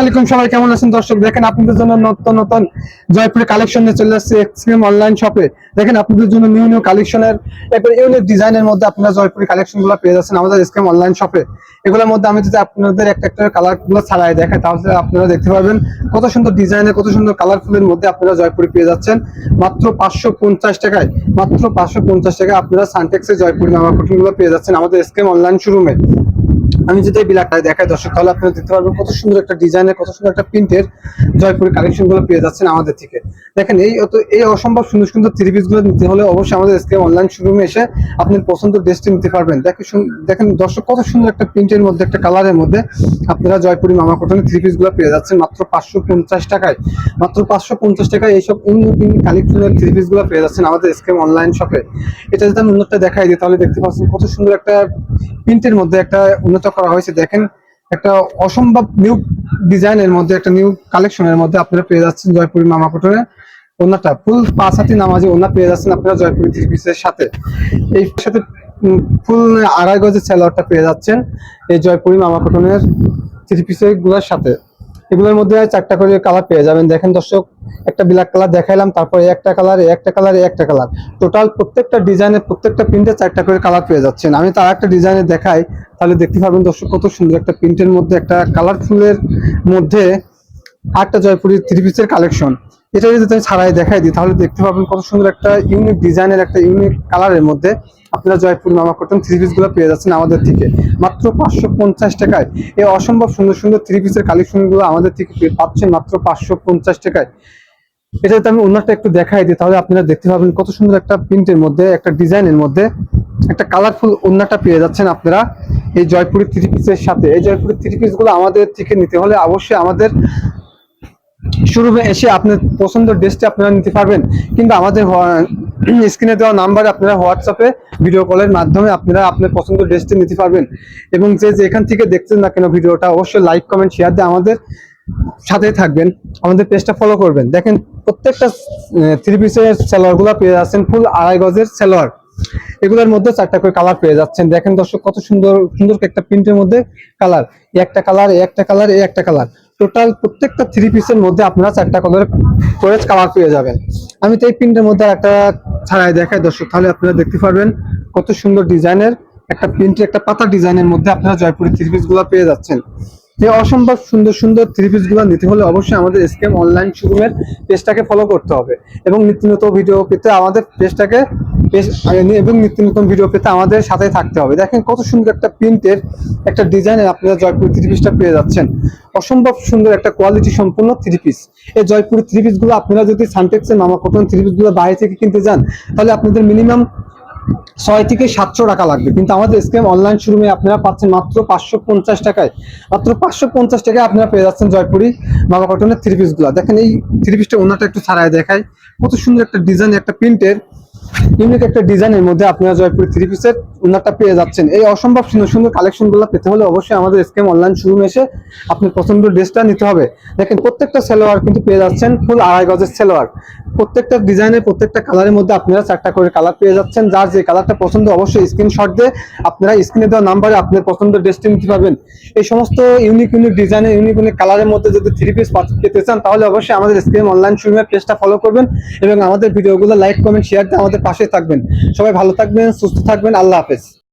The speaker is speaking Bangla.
আলাইকুম, সবাই কেমন আছেন? দর্শক, দেখেন আপনাদের জন্য নতুন নতুন কালেকশন নিয়ে চলে আসছে এক্সট্রিম অনলাইন শপে দেখেন আপনাদের জন্য নিউ নিউ কালেকশনের এরপর ইউনিক ডিজাইনের মধ্যে আপনারা পেয়ে যাচ্ছেন আমাদের এক্সট্রিম অনলাইন শপে এগুলোর মধ্যে আমি যদি আপনাদের একটা একটা কালারগুলো ছাড়াই দেখাই, তাহলে আপনারা দেখতে পাবেন কত সুন্দর ডিজাইনের কত সুন্দর কালারফুলের মধ্যে আপনারা জয়পুরি পেয়ে যাচ্ছেন। মাত্র পাঁচশো পঞ্চাশ টাকায়, মাত্র পাঁচশো পঞ্চাশ টাকায় আপনারা সানটেক্সে জয়পুরি নামা পেয়ে যাচ্ছেন আমাদের এসকেম অনলাইন শোরুমে আমি যদি এই বিলাকটা দেখাই, দর্শক, তাহলে আপনারা দেখতে পারবেন কত সুন্দর একটা ডিজাইনের, কত সুন্দর একটা প্রিন্টের জয়পুরি কালেকশনগুলো পেয়ে যাচ্ছেন আমাদের থেকে। দেখেন, এই অত এই অসম্ভব সুন্দর সুন্দর থ্রি পিসগুলো নিতে হলে অবশ্যই আমাদের এসকে অনলাইন শোরুমে এসে আপনি পছন্দের ড্রেসটি নিতে পারবেন। দেখেন দেখেন দর্শক, কত সুন্দর একটা প্রিন্টের মধ্যে, একটা কালারের মধ্যে আপনারা জয়পুরি মামা কটনের থ্রি পিসগুলো পেয়ে যাচ্ছেন মাত্র পাঁচশো পঞ্চাশ টাকায়। মাত্র পাঁচশো পঞ্চাশ টাকায় এইসব অন্য কালেকশনের থ্রি পিসগুলো পেয়ে যাচ্ছেন আমাদের এসকে অনলাইন শপে এটা যদি আমি উন্নতটা দেখাই দিই, তাহলে দেখতে পাচ্ছেন কত সুন্দর একটা প্রিন্টের মধ্যে একটা উন্নত করা হয়েছে। দেখেন একটা অসম্ভব নিউ ডিজাইনের মধ্যে, একটা নিউ কালেকশনের মধ্যে আপনারা পেয়ে যাচ্ছেন জয়পুরি মামা কটনের ওনাটা ফুল পাঁচ হাতি নামাজে ওনা পেয়ে যাচ্ছেন আপনারা জয়পুরি থ্রি পিসের সাথে। এই সাথে ফুল আড়াই গজের স্যালোয়ারটা পেয়ে যাচ্ছেন এই জয়পুরি মামা কটনের থ্রি পিসেরগুলার সাথে। এগুলোর মধ্যে চারটা করে কালার পেয়ে যাবেন। দেখেন দর্শক একটা ব্ল্যাক কালার দেখাইলাম, তারপরে একটা কালার একটা কালার একটা কালার টোটাল প্রত্যেকটা ডিজাইনের প্রত্যেকটা প্রিন্টে চারটা করে কালার পেয়ে যাচ্ছেন। আমি তার একটা ডিজাইনে দেখাই, তাহলে দেখতে পাবেন দর্শক কত সুন্দর একটা প্রিন্টের মধ্যে একটা কালারফুলের মধ্যে আটটা জয়পুরীর থ্রি পিসের কালেকশন এটা যদি আমি ছাড়াই দেখাই দিই, তাহলে দেখতে পাবেন কত সুন্দর একটা ইউনিক ডিজাইনের একটা ইউনিক কালারের মধ্যে আপনারা জয়পুর মামা কটন থ্রি পিসগুলো পেয়ে যাচ্ছেন আমাদের থেকে। মাত্র পাঁচশো পঞ্চাশ টাকায়। এই অসম্ভব সুন্দর সুন্দর থ্রি পিসের কালেকশনগুলো আমাদের থেকে পাচ্ছেন মাত্র পাঁচশো পঞ্চাশ টাকায়। এটা যদি আমি অন্যটা একটু দেখাই দিই, তাহলে আপনারা দেখতে পাবেন কত সুন্দর একটা প্রিন্টের মধ্যে, একটা ডিজাইনের মধ্যে একটা কালারফুল ওন্নাটা পেয়ে যাচ্ছেন আপনারা এই জয়পুরি থ্রি পিসের সাথে। এই জয়পুরি থ্রি পিসগুলো আমাদের থেকে নিতে হলে অবশ্যই আমাদের শোরুমে এসে আপনার পছন্দের ড্রেসটি আপনারা নিতে পারবেন। কিন্তু আমাদের স্ক্রিনে দেওয়া নাম্বারে আপনারা হোয়াটসঅ্যাপে ভিডিও কলের মাধ্যমে আপনারা আপনার পছন্দের ড্রেসটি নিতে পারবেন। এবং যে যেখান থেকে দেখছেন না কেন ভিডিওটা, অবশ্যই লাইক কমেন্ট শেয়ার দিয়ে আমাদের সাথে থাকবেন। আমাদের পেজটা ফলো করবেন। দেখেন, প্রত্যেকটা থ্রি পিসের সালোয়ারগুলো পেয়ে যাচ্ছেন ফুল আড়াই গজের সালোয়ার এগুলোর মধ্যে চারটা করে কালার পেয়ে যাচ্ছেন। দেখেন দর্শক, কত সুন্দর সুন্দর একটা প্রিন্টের মধ্যে কালার একটা কালার একটা কালার একটা কালার টোটাল প্রত্যেকটা থ্রি পিসের মধ্যে আপনারা চারটা কালার করে কালার পেয়ে যাবেন। আমি তো এই প্রিন্টের মধ্যে একটা ছাড়াই দেখাই দর্শক, তাহলে আপনারা দেখতে পারবেন কত সুন্দর ডিজাইনের একটা প্রিন্টের একটা পাতা ডিজাইনের মধ্যে আপনারা জয়পুরি থ্রি পিসগুলো পেয়ে যাচ্ছেন। এই অসম্ভব সুন্দর সুন্দর থ্রি পিসগুলো নিতে হলে অবশ্যই আমাদের স্কেম অনলাইন শোরুমের পেজটাকে ফলো করতে হবে এবং নিত্য নতুন ভিডিও পেতে আমাদের পেজটাকে পেজ এবং নিত্য নতুন ভিডিও পেতে আমাদের সাথে থাকতে হবে। দেখেন কত সুন্দর একটা প্রিন্টের একটা ডিজাইনের আপনারা জয়পুরি থ্রি পিসটা পেয়ে যাচ্ছেন। অসম্ভব সুন্দর একটা কোয়ালিটি সম্পূর্ণ থ্রি পিস এই জয়পুরি থ্রি পিসগুলো আপনারা যদি সানটেক্সের মামা কটন থ্রি পিসগুলো বাইরে থেকে কিনতে যান তাহলে আপনাদের মিনিমাম ছয় থেকে সাতশো টাকা লাগবে। কিন্তু আমাদের স্কেম অনলাইন শোরুমে আপনারা পাচ্ছেন মাত্র পাঁচশো পঞ্চাশ টাকায়। মাত্র পাঁচশো পঞ্চাশ টাকায় আপনারা পেয়ে যাচ্ছেন জয়পুরি বাবা কটনের থ্রি পিসগুলা। দেখেন এই থ্রি পিসটা ওনাটা একটু ছাড়াই দেখায় কত সুন্দর একটা ডিজাইন একটা প্রিন্টের ইউনিক একটা ডিজাইনের মধ্যে আপনারা জয়পুরি থ্রি পিসের ওনারটা পেয়ে যাচ্ছেন। এই অসম্ভব সুন্দর সুন্দর কালেকশনগুলো পেতে হলে অবশ্যই আমাদের স্কেম অনলাইন শোরুমে এসে আপনার পছন্দের ড্রেসটা নিতে হবে। দেখেন, প্রত্যেকটা সেলোয়ার কিন্তু পেয়ে যাচ্ছেন ফুল আড়াই গজের সেলোয়ার। প্রত্যেকটা ডিজাইনের প্রত্যেকটা কালারের মধ্যে আপনারা চারটা করে কালার পেয়ে যাচ্ছেন। যার যে কালারটা পছন্দ, অবশ্যই স্ক্রিনশট দিয়ে আপনারা স্ক্রিনে দেওয়া নাম্বারে আপনার পছন্দের ড্রেসটি নিতে পারবেন। এই সমস্ত ইউনিক ইউনিক ডিজাইনের ইউনিক ইউনিক কালারের মধ্যে যদি থ্রি পিস পেতে চান, তাহলে অবশ্যই আমাদের স্ক্রিন অনলাইন শোরুমের পেজটা ফলো করবেন এবং আমাদের ভিডিওগুলো লাইক কমেন্ট শেয়ার দিয়ে আমাদের পাশে থাকবেন। সবাই ভালো থাকবেন সুস্থ থাকবেন। আল্লাহ হাফেজ।